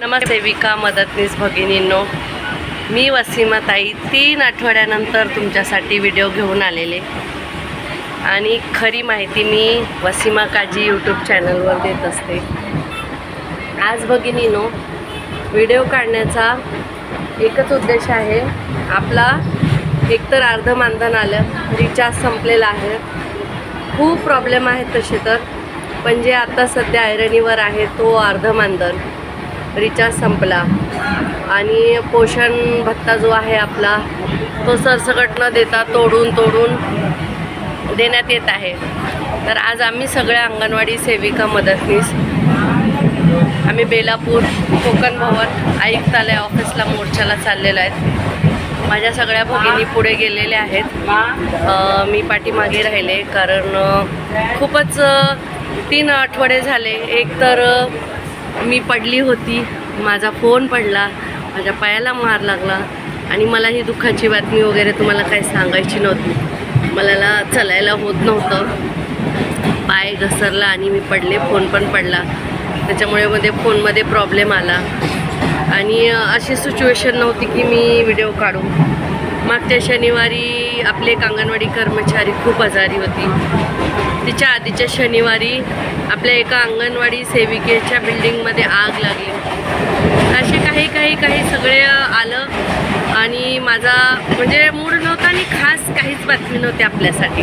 नमस्ते देविका मदतनीस भगिनींनो. मी वसीमाताई तीन आठवड्यानंतर तुमच्यासाठी व्हिडिओ घेऊन आलेले. आणि खरी माहिती मी वसीमा काजी यूट्यूब चॅनलवर देत असते. आज भगिनीनो व्हिडिओ काढण्याचा एकच उद्देश आहे. आपला एकतर अर्ध मानधन आलं रिचार्ज संपलेला आहे. खूप प्रॉब्लेम आहेत तसे तर. पण जे आता सध्या ऐरणीवर आहे तो अर्ध मानधन. रिचार्ज संपला. आणि पोषण भत्ता जो आहे आपला तो सरसकट न देता तोडून तोडून देण्यात येत आहे. तर आज आम्ही सगळ्या अंगणवाडी सेविका मदतनीस आम्ही बेलापूर कोकण भवन आयुक्तालय ऑफिसला मोर्चाला चाललेलो आहेत माझ्या सगळ्या भगिनी पुढे गेलेल्या आहेत. मी पाठीमागे राहिले कारण खूपच तीन आठवडे झाले. एक तर मी पडली होती. माझा फोन पडला. माझ्या पायाला मार लागला. आणि मला ही दुःखाची बातमी वगैरे तुम्हाला काही सांगायची नव्हती. मला चालायला होत नव्हतं. पाय घसरला आणि मी पडले. फोन पण पडला. त्याच्यामुळे मध्ये फोनमध्ये प्रॉब्लेम आला. आणि अशी सिच्युएशन नव्हती की मी व्हिडिओ काढू. मागच्या शनिवारी आपले एक अंगणवाडी कर्मचारी खूप आजारी होती. तिच्या आधीच्या शनिवारी आपल्या एका अंगणवाडी सेविकेच्या बिल्डिंगमध्ये आग लागली. असे काही काही काही सगळे आलं आणि माझा म्हणजे मूड नव्हता आणि खास काहीच बातमी नव्हती आपल्यासाठी.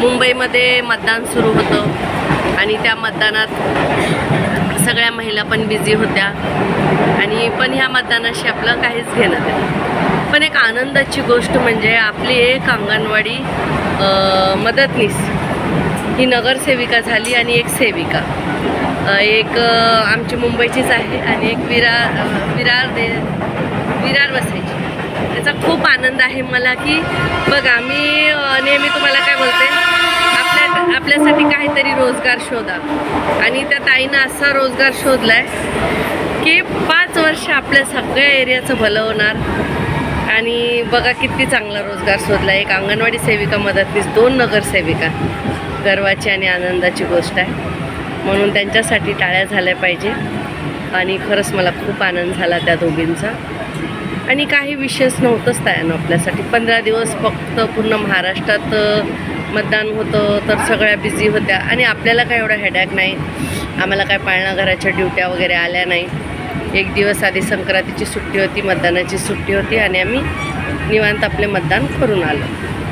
मुंबईमध्ये मतदान सुरू होतं आणि त्या मतदानात सगळ्या महिला पण बिझी होत्या. आणि पण ह्या मतदानाशी आपलं काहीच घेणं आनंदाची गोष्ट म्हणजे आपली एक अंगणवाडी मदतनीस. ही नगरसेविका झाली आणि एक सेविका. एक आमची मुंबईचीच आहे आणि एक विरार विरार दे विरार बसायची त्याचा खूप आनंद आहे मला की बघा मी नेहमी तुम्हाला काय बोलते? आपल्या आपल्यासाठी काहीतरी रोजगार शोधा. आणि त्या ताईनं असा रोजगार शोधला आहे की पाच वर्ष आपल्या सगळ्या एरियाचं भलं होणार. आणि बघा किती चांगला रोजगार शोधला. एक अंगणवाडी सेविका मदतनीस दोन नगरसेविका. गर्वाची आणि आनंदाची गोष्ट आहे. म्हणून त्यांच्यासाठी टाळ्या झाल्या पाहिजे. आणि खरंच मला खूप आनंद झाला त्या दोघींचा. आणि काही विशेष नव्हतंच त्यानं आपल्यासाठी. पंधरा दिवस फक्त पूर्ण महाराष्ट्रात मतदान होतं तर सगळ्या बिझी होत्या. आणि आपल्याला काय एवढा हेडॅक नाही. आम्हाला काय पाळणाघराच्या ड्युट्या वगैरे आल्या नाही. एक दिवस आधी संक्रांतीची सुट्टी होती मतदानाची सुट्टी होती आणि आम्ही निवांत आपले मतदान करून आलो.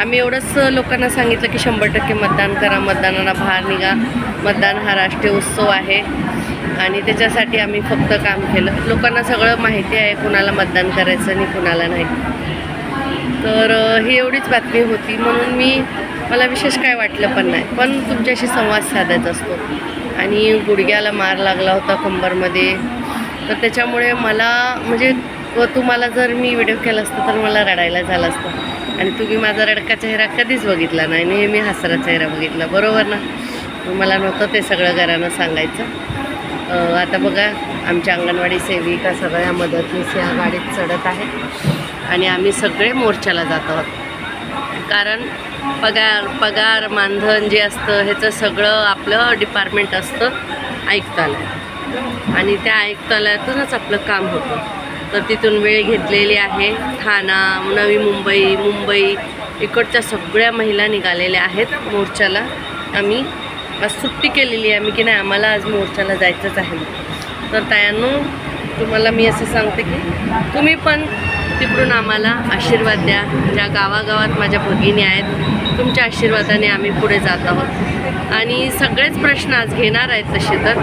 आम्ही एवढंच लोकांना सांगितलं की शंभर टक्के मतदान करा मतदानाला बाहेर निघा. मतदान हा राष्ट्रीय उत्सव आहे आणि त्याच्यासाठी आम्ही फक्त काम केलं. लोकांना सगळं माहिती आहे कुणाला मतदान करायचं आणि कुणाला नाही. तर ही एवढीच बातमी होती. म्हणून मी मला विशेष काय वाटलं पण नाही. पण तुमच्याशी संवाद साधायचा असतो. आणि गुडघ्याला मार लागला होता कंबरमध्ये. तर त्याच्यामुळे मला म्हणजे व तुम्हाला जर मी व्हिडिओ केला असता तर मला रडायला झालं असतं. आणि तुम्ही माझा रडका चेहरा कधीच बघितला नाही. नेहमी हसरा चेहरा बघितला. बरोबर ना? मला नव्हतं ते सगळं घरानं सांगायचं. आता बघा आमच्या अंगणवाडी सेविका सगळ्या मदतनीस या गाडीत चढत आहेत आणि आम्ही सगळे मोर्चाला जात आहोत. कारण पगार पगार मानधन जे असतं ह्याचं सगळं आपलं डिपार्टमेंट असतं ऐकताना. आणि त्या आयुक्तालयातूनच आपलं काम होतं. तर तिथून वेळ घेतलेली आहे. ठाणा नवी मुंबई मुंबई इकडच्या सगळ्या महिला निघालेल्या आहेत मोर्चाला. आम्ही आज सुट्टी केलेली आहे. मी की नाही आम्हाला आज मोर्चाला जायचंच आहे. तर त्यानं तुम्हाला मी असं सांगते की तुम्ही पण तिकडून आम्हाला आशीर्वाद द्या. ज्या गावागावात माझ्या भगिनी आहेत तुमच्या आशीर्वादाने आम्ही पुढे जात आहोत. आणि सगळेच प्रश्न आज घेणार आहेत तसे तर.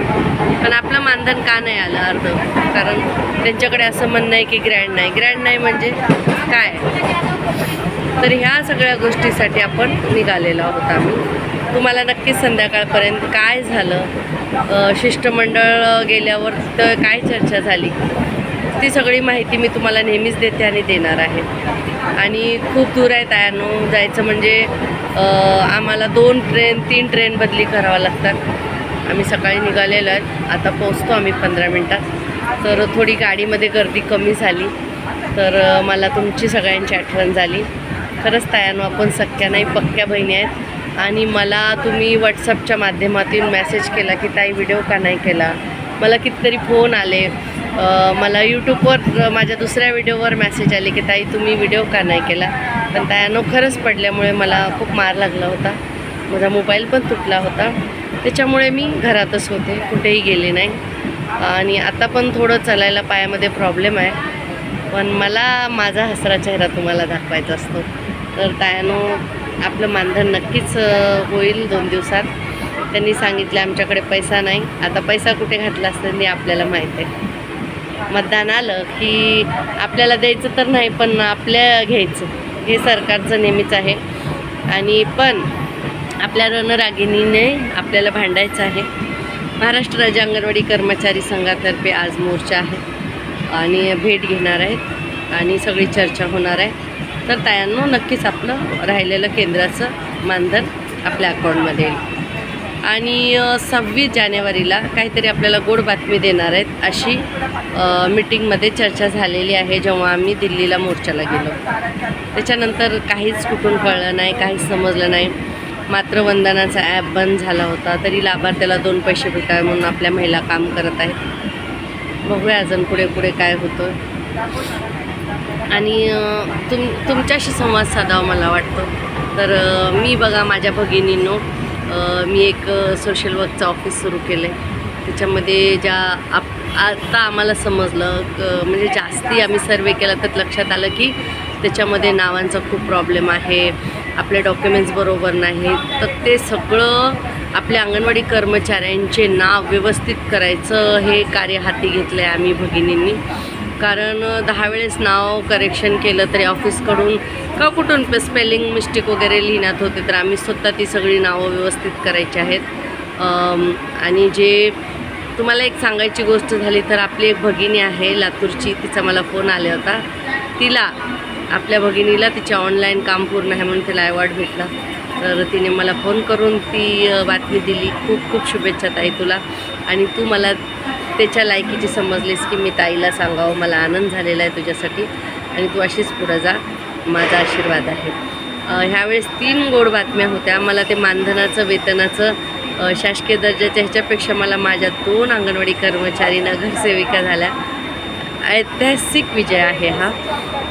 पण आपलं मानधन का नाही आलं अर्ध? कारण त्यांच्याकडे असं म्हणणं आहे की ग्रँड नाही. ग्रँड नाही म्हणजे काय? तर ह्या सगळ्या गोष्टीसाठी आपण निघालेलो आहोत आम्ही. तुम्हाला नक्कीच संध्याकाळपर्यंत काय झालं? शिष्टमंडळ गेल्यावर तर काय चर्चा झाली? ती सगळी माहिती मी तुम्हाला नेहमीच देते आणि देणार आहे. आणि खूप दूर आहे तयानो जायचं म्हणजे आम्हाला दोन ट्रेन तीन ट्रेन बदली करावं लागतात. आम्ही सकाळी निघालेलो आहेत आता पोचतो आम्ही पंधरा मिनटात. तर थोडी गाडीमध्ये गर्दी कमी झाली. तर मला तुमची सगळ्यांची आठवण झाली. खरंच तायानो आपण सख्या नाही पक्क्या बहिणी आहेत. आणि मला तुम्ही व्हॉट्सअपच्या माध्यमातून मेसेज केला की ताई व्हिडिओ का नाही केला? मला कितीतरी फोन आले. मला यूट्यूबवर माझ्या दुसऱ्या व्हिडिओवर मेसेज आले की ताई तुम्ही व्हिडिओ का नाही केला? पण त्यानं खरंच पडल्यामुळे मला खूप मार लागला होता. माझा मोबाईल पण तुटला होता. त्याच्यामुळे मी घरातच होते कुठेही गेले नाही. आणि आता पण थोडं चालायला पायामध्ये प्रॉब्लेम आहे. पण मला माझा हसरा चेहरा तुम्हाला दाखवायचा असतो. तर त्यानो आपलं मानधन नक्कीच होईल दोन दिवसात. त्यांनी सांगितलं आमच्याकडे पैसा नाही. आता पैसा कुठे घातला असतं त्यांनी आपल्याला माहीत आहे. मतदान आलं की आपल्याला द्यायचं तर नाही पण आपल्या घ्यायचं. हे सरकारचं नेहमीच आहे. आणि पण आपल्या रणरागिणीने आपल्याला भांडायचं आहे. महाराष्ट्र राज्य अंगणवाडी कर्मचारी संघातर्फे आज मोर्चा आहे. आणि भेट घेणार आहेत. आणि सगळी चर्चा होणार आहे. तर तायांनो नक्कीच आपलं राहिलेलं केंद्राचं मानधन आपल्या अकाउंटमध्ये येईल. आणि सव्वीस जानेवारीला काहीतरी आपल्याला गोड बातमी देणार आहेत अशी मिटिंगमध्ये मीटिंगमध्ये चर्चा झालेली आहे जेव्हा आम्ही दिल्लीला मोर्चाला गेलो. त्याच्यानंतर काहीच कुठून कळलं नाही काहीच समजलं नाही. मात्र वंदनाचा ॲप बंद झाला होता तरी लाभार्थ्याला दोन पैसे भेटावे म्हणून आपल्या महिला काम करत आहेत. बघूया अजून पुढे पुढे काय होतं. आणि तुम तुमच्याशी संवाद साधावा मला वाटतं. तर मी बघा माझ्या भगिनींनो मी एक सोशल वर्कचं ऑफिस सुरू केलं आहे त्याच्यामध्ये ज्या आप आता आम्हाला समजलं म्हणजे जास्ती आम्ही सर्वे केला तर लक्षात आलं की त्याच्यामध्ये नावांचा खूप प्रॉब्लेम आहे आपले डॉक्युमेंट्स बरोबर नाहीत तर ते सगळं आपल्या अंगणवाडी कर्मचाऱ्यांचे नाव व्यवस्थित करायचं हे कार्य हाती घेतलं आहे आम्ही भगिनींनी. कारण दहा वेळेस नाव करेक्शन केलं तरी ऑफिसकडून का कुठून स्पेलिंग मिस्टेक वगैरे लिहिण्यात होते तर आम्ही स्वतः ती सगळी नावं व्यवस्थित करायची आहेत. आणि जे तुम्हाला एक सांगायची गोष्ट झाली तर आपली एक भगिनी आहे लातूरची तिचा मला फोन आला होता. तिला आपल्या भगिनीला तिचे ऑनलाईन काम पूर्ण आहे म्हणून तिला अवॉर्ड भेटला. तर तिने मला फोन करून ती बातमी दिली. खूप खूप शुभेच्छा ताई तुला. आणि तू मला त्याच्या लायकीची समजलीस की मी ताईला सांगावं? मला आनंद झालेला आहे तुझ्यासाठी. आणि तू अशीच पुढं जा. माझा आशीर्वाद आहे. ह्यावेळेस तीन गोड बातम्या होत्या. मला ते मानधनाचं वेतनाचं शासकीय दर्जाच्या ह्याच्यापेक्षा मला माझ्या दोन अंगणवाडी कर्मचारी नगरसेविका झाल्या. ऐतिहासिक विजय आहे हा.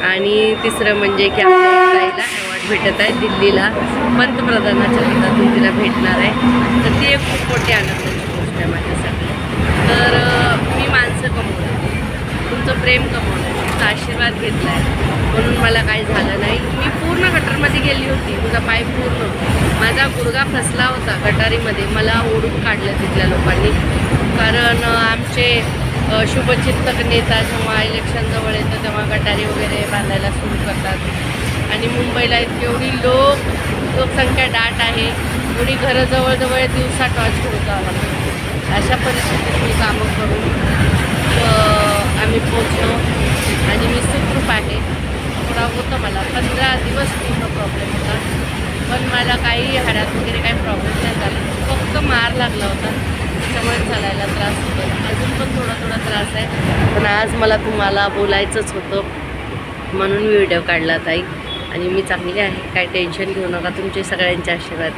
आणि तिसरं म्हणजे की आपल्या ताईला अवॉर्ड भेटत आहे. दिल्लीला पंतप्रधानाच्या हातातून तिला भेटणार आहे. तर ती एक खूप मोठी आनंदाची गोष्ट आहे माझ्यासाठी. तर तुमचं प्रेम कमवलं तुमचा आशीर्वाद घेतला आहे म्हणून मला काही झालं नाही. मी पूर्ण गटरमध्ये गेली होती. तुझा पाय पूर्ण माझा गुडगा फसला होता गटारीमध्ये. मला ओढून काढलं तिथल्या लोकांनी. कारण आमचे शुभचिंतक नेता जेव्हा इलेक्शन जवळ येतं तेव्हा गटारी वगैरे बांधायला सुरू करतात. आणि मुंबईला इतकी एवढी लोक लोकसंख्या दाट आहे. एवढी घरं जवळजवळ दिवसा टॉर्च करून जावं अशा परिस्थितीत मी कामं करून अ, आम्ही पोचलो आणि मी सुखरूप आहे थोडा होतं मला पंधरा दिवस पूर्ण प्रॉब्लेम होता पण मला काही हाडात वगैरे काही प्रॉब्लेम नाही झाला फक्त मार लागला होता त्याच्यामुळे चालायला त्रास होतो अजून पण थोडा थोडा त्रास आहे. पण आज मला तुम्हाला बोलायचंच होतं. म्हणून मी व्हिडिओ काढला ताई. आणि मी चांगली आहे. काय टेन्शन घेऊ नका. तुमचे सगळ्यांचे आशीर्वाद.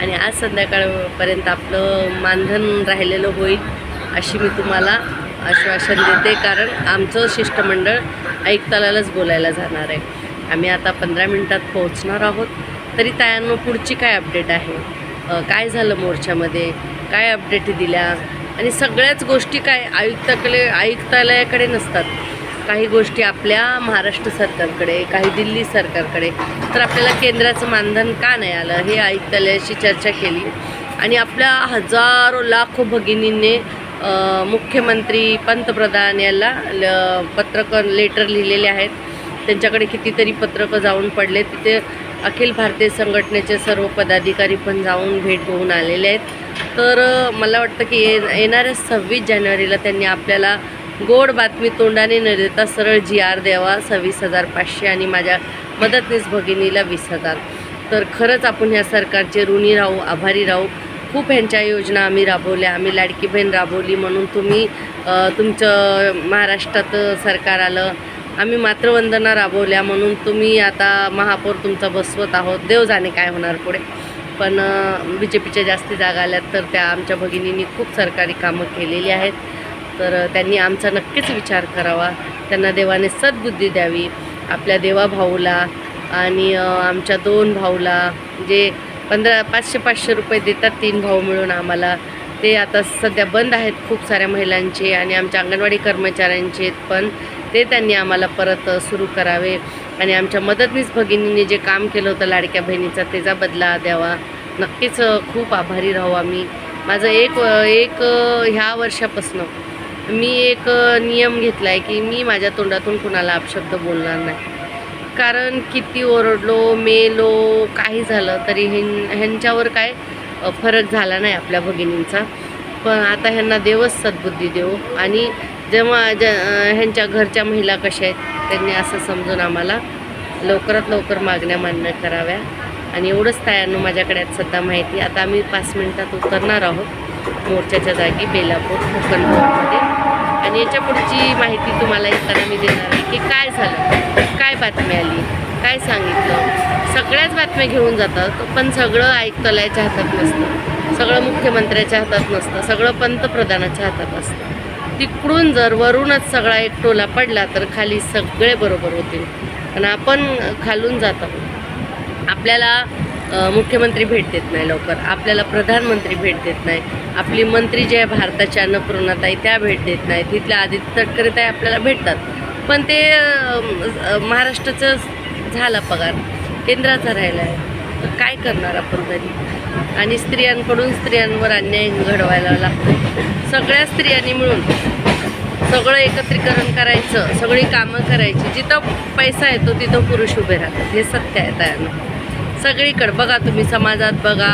आणि आज संध्याकाळपर्यंत आपलं मानधन राहिलेलं होईल अशी मी तुम्हाला आश्वासन देते. कारण आमचं शिष्टमंडळ आयुक्तालाच बोलायला जाणार आहे. आम्ही आता पंधरा मिनटात पोहोचणार आहोत. तरी तायांनो पुढची काय अपडेट आहे? काय झालं मोर्चामध्ये? काय अपडेट दिल्या? आणि सगळ्याच गोष्टी काय आयुक्ताकडे आयुक्तालयाकडे नसतात. काही गोष्टी आपल्या महाराष्ट्र सरकारकडे काही दिल्ली सरकारकडे. तर आपल्याला केंद्राचं मानधन का नाही आलं हे आयुक्तालयाशी चर्चा केली. आणि आपल्या हजारो लाखो भगिनींनी मुख्यमंत्री पंतप्रधान याला ल पत्रकं लेटर लिहिलेले आहेत. त्यांच्याकडे कितीतरी पत्रकं जाऊन पडले. तिथे अखिल भारतीय संघटनेचे सर्व पदाधिकारी पण जाऊन भेट घेऊन आलेले आहेत. तर मला वाटतं की ये येणाऱ्या सव्वीस जानेवारीला त्यांनी आपल्याला गोड बातमी तोंडाने न देता सरळ जी आर द्यावा सव्वीस हजार पाचशे आणि माझ्या मदतनीस भगिनीला वीस हजार. तर खरंच आपण ह्या सरकारचे ऋणी राहू आभारी राहू. खूप ह्यांच्या योजना आम्ही राबवल्या. आम्ही लाडकी बहीण राबवली म्हणून तुम्ही तुमचं महाराष्ट्रात सरकार आलं. आम्ही मातृवंदना राबवल्या म्हणून तुम्ही आता महापौर तुमचा बसवत आहोत. देव जाणे काय होणार पुढे. पण बी जे पीच्या जास्ती जागा आल्यात तर त्या आमच्या भगिनींनी खूप सरकारी कामं केलेली आहेत. तर त्यांनी आमचा नक्कीच विचार करावा. त्यांना देवाने सद्बुद्धी द्यावी. आपल्या देवा भाऊला आणि आमच्या दोन भाऊला जे पंधरा पाचशे पाचशे रुपये देतात तीन भाऊ मिळून आम्हाला ते आता सध्या बंद आहेत खूप साऱ्या महिलांचे आणि आमच्या अंगणवाडी कर्मचाऱ्यांचे पण. ते त्यांनी आम्हाला परत सुरू करावे. आणि आमच्या मदतनीस भगिनींनी जे काम केलं होतं लाडक्या बहिणीचा त्याचा बदला द्यावा. नक्कीच खूप आभारी राहू आम्ही. माझं एक एक ह्या वर्षापासनं मी एक नियम घेतला आहे की मी माझ्या तोंडातून कुणाला अपशब्द बोलणार नाही. कारण किती ओरडलो मेलो काही झालं तरी ह्यां ह्यांच्यावर काय फरक झाला नाही आपल्या भगिनींचा. पण आता ह्यांना देवच सद्बुद्धी देऊ. आणि जेव्हा ज ह्यांच्या घरच्या महिला कशा आहेत त्यांनी असं समजून आम्हाला लवकरात लवकर मागण्या मान्य कराव्या. आणि एवढंच तयारनं माझ्याकडे आज सध्या माहिती आता आम्ही पाच मिनटात उतरणार आहोत मोर्चाच्या जागी बेलापूर कोकण आणि याच्या पुढची माहिती तुम्हाला येताना मी देणार आहे की काय झालं काय बातमी आली काय सांगितलं. सगळ्याच बातम्या घेऊन जातात पण सगळं आयुक्तालयाच्या हातात नसतं. सगळं मुख्यमंत्र्याच्या हातात नसतं. सगळं पंतप्रधानाच्या हातात असतं. तिकडून जर वरूनच सगळा एक टोला पडला तर खाली सगळे बरोबर होतील. आणि आपण खालून जात आहोत. आपल्याला मुख्यमंत्री भेट देत नाही लवकर. आपल्याला प्रधानमंत्री भेट देत नाही. आपली मंत्री जे आहे भारताच्या अन्नपूर्णाताई त्या भेट देत नाही. तिथल्या आदित्य तटकरे ताई आपल्याला भेटतात. पण ते महाराष्ट्राचं झाला पगार. केंद्राचा राहिला आहे तर काय करणार आपण तरी? आणि स्त्रियांकडून स्त्रियांवर अन्याय घडवायला लागतो सगळ्या स्त्रियांनी मिळून सगळं एकत्रीकरण करायचं सगळी कामं करायची. जिथं पैसा येतो तिथं पुरुष उभे राहतात. हे सत्य आहे त्यानं सगळीकडे बघा तुम्ही समाजात बघा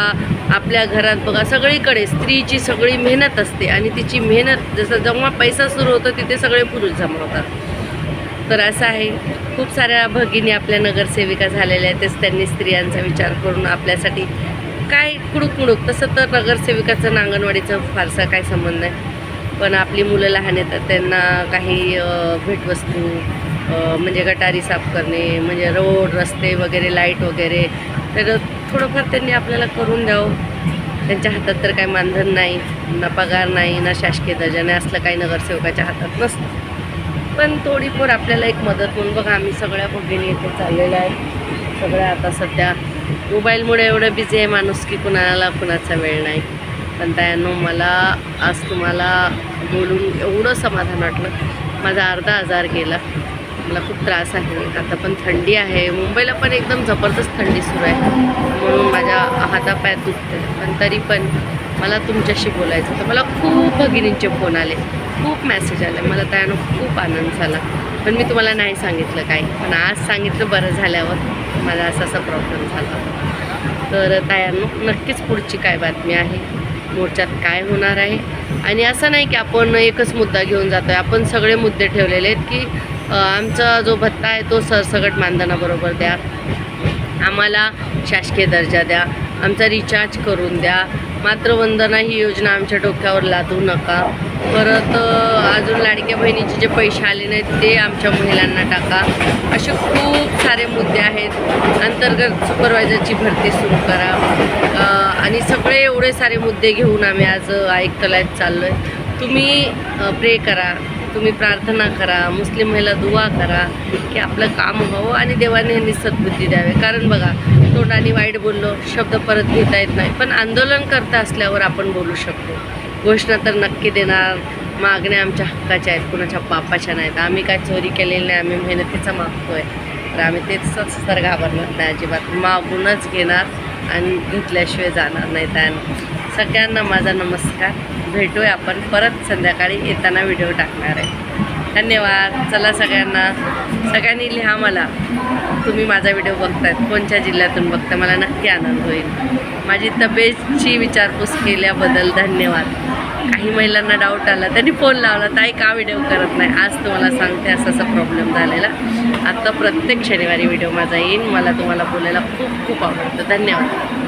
आपल्या घरात बघा सगळीकडे स्त्रीची सगळी मेहनत असते आणि तिची मेहनत जसं जेव्हा पैसा सुरू होतो तिथे सगळे पुरुष जमा होतात तर असं आहे. खूप साऱ्या भगिनी आपल्या नगरसेविका झालेल्या आहेत तेच त्यांनी स्त्रियांचा विचार करून आपल्यासाठी काय कुडूक मुडूक तसं तर नगरसेविकाचं अंगणवाडीचं फारसा काय संबंध नाही. पण आपली मुलं लहान येतात त्यांना काही भेटवस्तू म्हणजे गटारी साफ करणे म्हणजे रोड रस्ते वगैरे लाइट वगैरे तर थोडंफार त्यांनी आपल्याला करून द्यावं. त्यांच्या हातात तर काही मानधन नाही ना पगार नाही ना शासकीय दर्जा नाही असलं काही नगरसेवकाच्या हातात नसतं. पण थोडीफार आपल्याला एक मदत म्हणून बघा आम्ही सगळ्या भगिनी इथे चाललेल्या आहे सगळ्या आता सध्या मोबाईलमुळे एवढं बिझी आहे माणूस की कुणाला कुणाचा वेळ नाही. पण त्यानं मला आज तुम्हाला बोलून एवढं समाधान वाटलं. माझा अर्धा आजार गेला. मला खूप त्रास आहे. आता पण थंडी आहे. मुंबईला पण एकदम जबरदस्त थंडी सुरू आहे. म्हणून माझ्या हातापायात दुखते पण तरी पण मला तुमच्याशी बोलायचं होतं. मला खूप भगिनींचे फोन आले. खूप मेसेज आले. मला त्यानं खूप आनंद झाला. पण मी तुम्हाला नाही सांगितलं काही. पण आज सांगितलं बरं झाल्यावर. मला असा असा प्रॉब्लेम झाला. तर काय नक्कीच पुढची काय बातमी आहे? मोर्चात काय होणार आहे? आणि असं नाही की आपण एकच मुद्दा घेऊन जातो आहे आपण सगळे मुद्दे ठेवलेले आहेत की आमचा जो भत्ता आहे तो सरसगट मानधनाबरोबर द्या. आम्हाला शासकीय दर्जा द्या. आमचा रिचार्ज करून द्या. मातृवंदना ही योजना आमच्या डोक्यावर लादू नका. परत अजून लाडक्या बहिणीचे जे पैसे आले नाहीत ते आमच्या महिलांना टाका. असे खूप सारे मुद्दे आहेत. अंतर्गत सुपरवायझरची भरती सुरू करा. आणि सगळे एवढे सारे मुद्दे घेऊन आम्ही आज ऐकतलायत चाललो आहे तुम्ही प्रे करा. तुम्ही प्रार्थना करा मुस्लिम महिला दुवा करा की आपलं काम व्हावं आणि देवाने यांनी सद्बुद्धी द्यावे. कारण बघा तोंडाने वाईट बोललो शब्द परत घेता येत नाही. पण आंदोलन करता असल्यावर आपण बोलू शकतो. घोषणा तर नक्की देणार. मागण्या आमच्या हक्काच्या आहेत कुणाच्या बापाच्या नाहीत. आम्ही काय चोरी केलेली नाही आम्ही मेहनतीचा मागतोय. तर आम्ही तेच तर घाबरणार नाही अजिबात. मागूनच घेणार आणि घेतल्याशिवाय जाणार नाही त्यानं सगळ्यांना माझा नमस्कार. भेटूया आपण परत संध्याकाळी येताना व्हिडिओ टाकणार. आहे धन्यवाद. चला सगळ्यांना. सगळ्यांनी लिहा मला. तुम्ही माझा व्हिडिओ बघतायत. कोणत्या जिल्ह्यातून बघता? मला नक्की आनंद होईल. माझी तब्येतची विचारपूस केल्याबद्दल धन्यवाद. काही महिलांना डाऊट आला त्यांनी फोन लावला ताई का व्हिडिओ करत नाही? आज तुम्हाला सांगते असा असा प्रॉब्लेम झालेला. आत्ता प्रत्येक शनिवारी व्हिडिओ माझा येईन. मला तुम्हाला बोलायला खूप खूप आवडतं. धन्यवाद.